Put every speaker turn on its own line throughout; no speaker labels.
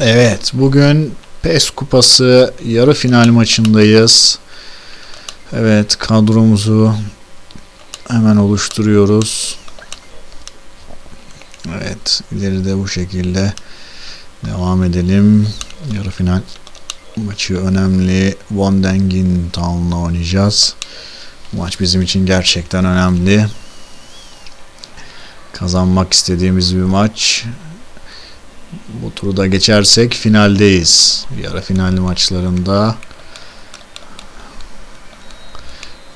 Evet, bugün PES Kupası yarı final maçındayız. Evet, kadromuzu hemen oluşturuyoruz. Evet, ileride bu şekilde devam edelim. Yarı final maçı önemli. Van Dengin Town'la oynayacağız. Bu maç bizim için gerçekten önemli. Kazanmak istediğimiz bir maç. Bu turu da geçersek finaldeyiz. Yarı final maçlarında.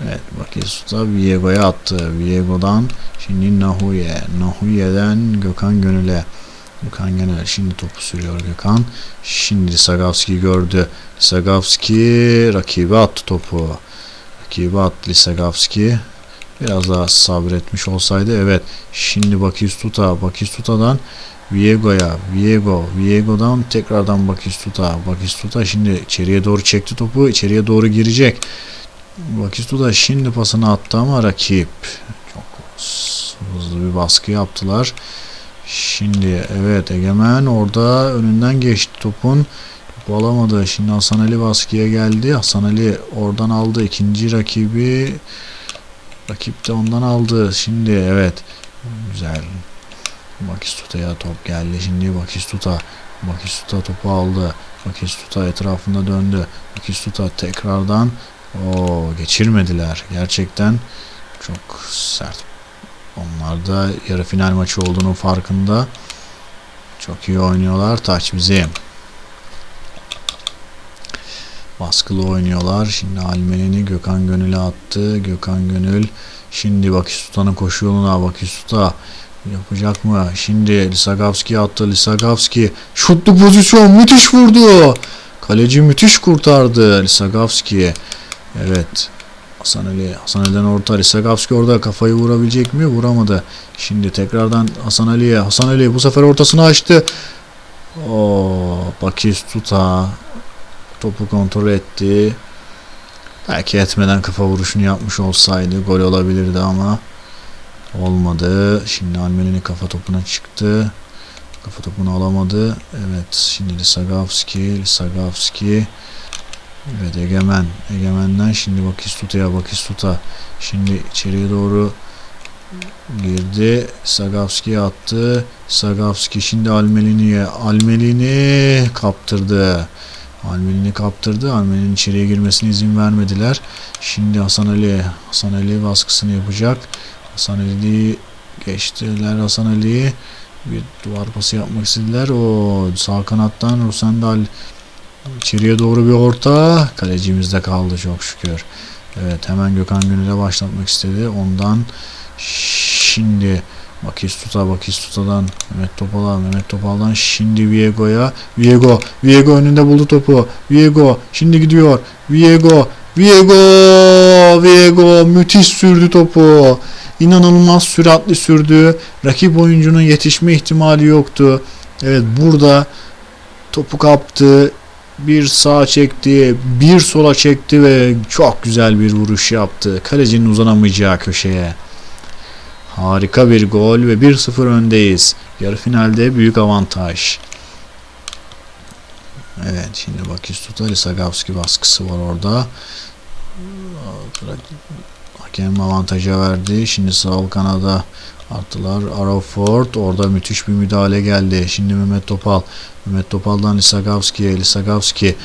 Evet Bakisuta Viego'ya attı. Viego'dan şimdi Nahuye. Nahuye'den Gökhan Gönül'e. Gökhan Gönül şimdi topu sürüyor Gökhan. Şimdi Sagavski gördü. Sagavski rakibi attı topu. Rakibi attı Sagavski. Biraz daha sabretmiş olsaydı evet. Şimdi Bakistuta. Bakistuta'dan Viego'ya, Viego, Viego'dan tekrardan Bakistuta, Bakistuta şimdi içeriye doğru çekti topu, içeriye doğru girecek. Bakistuta şimdi pasını attı ama rakip çok hızlı bir baskı yaptılar. Şimdi evet Egemen orada önünden geçti topun. Topu alamadı. Şimdi Hasan Ali baskıya geldi. Hasan Ali oradan aldı. ikinci rakibi rakip de ondan aldı. Şimdi evet güzel Bakistuta'ya top geldi. Şimdi Bakistuta. Bakistuta topu aldı. Bakistuta etrafında döndü. Bakistuta tekrardan o geçirmediler. Gerçekten çok sert. Onlar da yarı final maçı olduğunu farkında. Çok iyi oynuyorlar. Taç bizim. Baskılı oynuyorlar. Şimdi Almenini Gökhan Gönül'e attı. Gökhan Gönül şimdi Bakistuta'nın koşu yoluna Bakistuta Yapacak mı? Şimdi Lisagavski attı. Lisagavski şutlu pozisyon müthiş vurdu. Kaleci müthiş kurtardı Lisagavski. Evet. Hasan Ali, Hasan Ali'den orta. Lisagavski orada kafayı vurabilecek mi? Vuramadı. Şimdi tekrardan Hasan Ali'ye. Hasan Ali bu sefer ortasını açtı. O Bakistuta topu kontrol etti. Belki etmeden kafa vuruşunu yapmış olsaydı gol olabilirdi ama Olmadı. Şimdi Almelini kafa topuna çıktı. Kafa topunu alamadı. Evet. Şimdi Lisagavski. Lisagavski. Evet Egemen. Egemen'den şimdi Bakistuta'ya Bakistuta. Şimdi içeriye doğru girdi. Sagavski'ye attı. Sagavski şimdi Almelini'ye. Almelini kaptırdı. Almelini kaptırdı. Almelinin içeriye girmesine izin vermediler. Şimdi Hasan Ali. Hasan Ali baskısını yapacak. Hasan Ali'yi geçtiler Hasan Ali'yi. Bir duvar pası yapmak istediler. O sağ kanattan Rusendal içeriye doğru bir orta. Kalecimizde kaldı çok şükür. Evet hemen Gökhan Gönül'e başlatmak istedi. Ondan şimdi Bakistuta Bakistuta'dan Mehmet Topal'a Mehmet Topal'dan şimdi Viego'ya Viego Viego önünde buldu topu Viego şimdi gidiyor Viego Viego Viego müthiş sürdü topu inanılmaz süratli sürdü. Rakip oyuncunun yetişme ihtimali yoktu. Evet burada topu kaptı. Bir sağa çekti, bir sola çekti ve çok güzel bir vuruş yaptı. Kalecinin uzanamayacağı köşeye. Harika bir gol ve 1-0 öndeyiz. Yarı finalde büyük avantaj. Evet şimdi Bakistuta Lisagavski baskısı var orada. Hakem avantaja verdi. Şimdi sağ kanada attılar. Araford orada müthiş bir müdahale geldi. Şimdi Mehmet Topal. Mehmet Topal'dan Lisagavski'ye. Lisagavski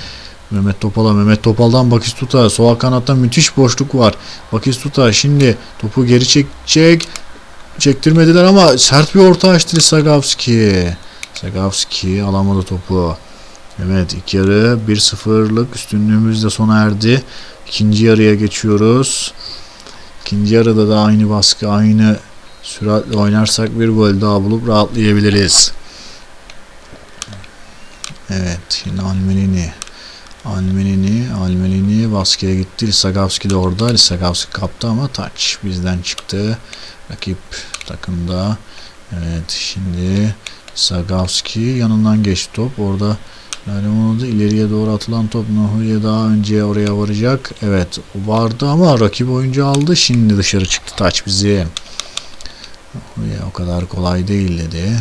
Mehmet Topal'a. Mehmet Topal'dan Bakistuta. Sol kanatta müthiş boşluk var. Bakistuta şimdi topu geri çekecek. Çektirmediler ama sert bir orta açtı Lisagavski. Lisagavski alamadı topu. Evet ilk yarı 1-0'lık üstünlüğümüz de sona erdi. İkinci yarıya geçiyoruz. İkinci yarıda da aynı baskı, aynı süratle oynarsak bir gol daha bulup rahatlayabiliriz. Evet, şimdi Almenini. Almenini, Almenini baskıya gitti. Lisagavski de orada. Lisagavski kaptı ama taç bizden çıktı. Rakip takımda. Evet, şimdi Sagavski yanından geçti top. Orada yani da ileriye doğru atılan top Nahuye daha önce oraya varacak. Evet vardı ama rakip oyuncu aldı. Şimdi dışarı çıktı taç bizi. Nahuye o kadar kolay değil dedi.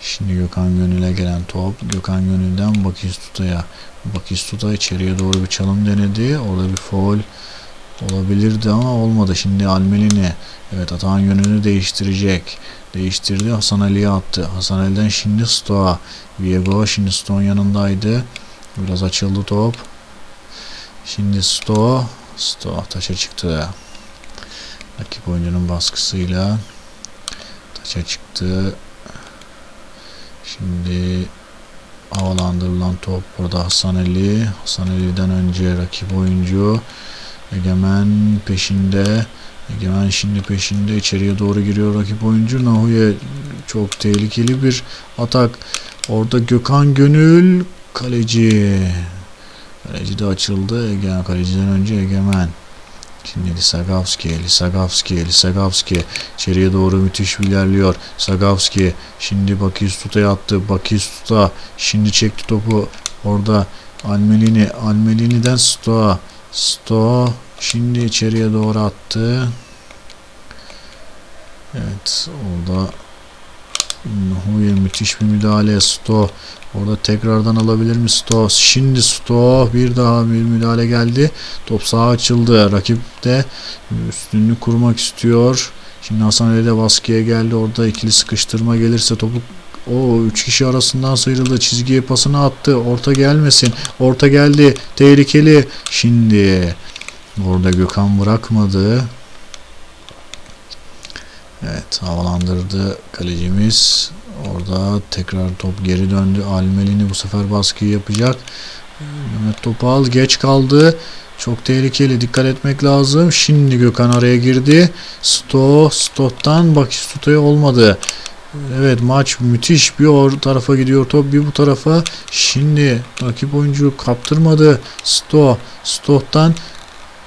Şimdi Gökhan Gönül'e gelen top. Gökhan Gönül'den Bakistuta'ya. Bakistuta içeriye doğru bir çalım denedi. Orada bir foul olabilirdi ama olmadı. Şimdi Almelini evet Atahan yönünü değiştirecek. Değiştirdi. Hasan Ali'ye attı. Hasan Ali'den şimdi Stoa. Viego şimdi Stoa'nın yanındaydı. Biraz açıldı top. Şimdi Stoa. Stoa taça çıktı. Rakip oyuncunun baskısıyla taça çıktı. Şimdi havalandırılan top burada Hasan Ali. Hasan Ali'den önce rakip oyuncu Egemen peşinde. Egemen şimdi peşinde içeriye doğru giriyor rakip oyuncu. Nahuye çok tehlikeli bir atak. Orada Gökhan Gönül kaleci. Kaleci de açıldı. Egemen kaleciden önce Egemen. Şimdi Lisagavski, Lisagavski, Lisagavski içeriye doğru müthiş ilerliyor. Sagavski şimdi Bakistuta'ya attı. Bakistuta şimdi çekti topu. Orada Almelini, Almelini'den Stoa. Stoa şimdi içeriye doğru attı. Evet orada Huye müthiş bir müdahale. Sto orada tekrardan alabilir mi Sto? Şimdi Sto bir daha bir müdahale geldi. Top sağa açıldı. Rakip de üstünlüğü kurmak istiyor. Şimdi Hasan Ali de baskıya geldi. Orada ikili sıkıştırma gelirse topu o üç kişi arasından sıyrıldı. Çizgiye pasını attı. Orta gelmesin. Orta geldi. Tehlikeli. Şimdi orada Gökhan bırakmadı. Evet havalandırdı kalecimiz. Orada tekrar top geri döndü. Almelini bu sefer baskıyı yapacak. Mehmet Topal geç kaldı. Çok tehlikeli. Dikkat etmek lazım. Şimdi Gökhan araya girdi. Sto, Stot'tan Bakistuta'ya olmadı. Evet maç müthiş. Bir o tarafa gidiyor top bir bu tarafa. Şimdi rakip oyuncu kaptırmadı. Sto, Stot'tan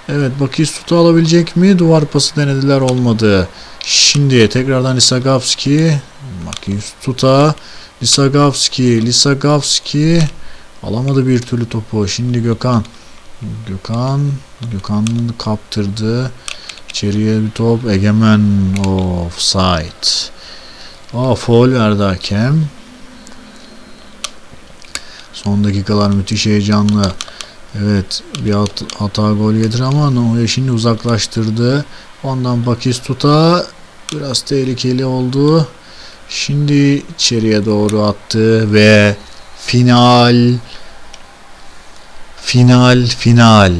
Evet Bakistuta alabilecek mi? Duvar pası denediler olmadı. Şimdi tekrardan Lisagavski. Bakistuta. Lisagavski. Lisagavski. Alamadı bir türlü topu. Şimdi Gökhan. Gökhan. Gökhan kaptırdı. İçeriye bir top. Egemen offside. Aa foul verdi hakem. Son dakikalar müthiş heyecanlı. Evet bir hat hata gol yedir ama Noya şimdi uzaklaştırdı. Ondan Bakistuta biraz tehlikeli oldu. Şimdi içeriye doğru attı ve final final final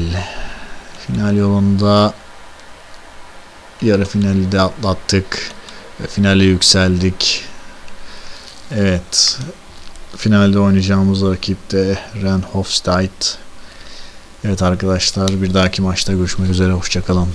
final yolunda yarı finali de atlattık finale yükseldik. Evet finalde oynayacağımız rakip de Ren Hofstad. Evet arkadaşlar bir dahaki maçta görüşmek üzere. Hoşçakalın.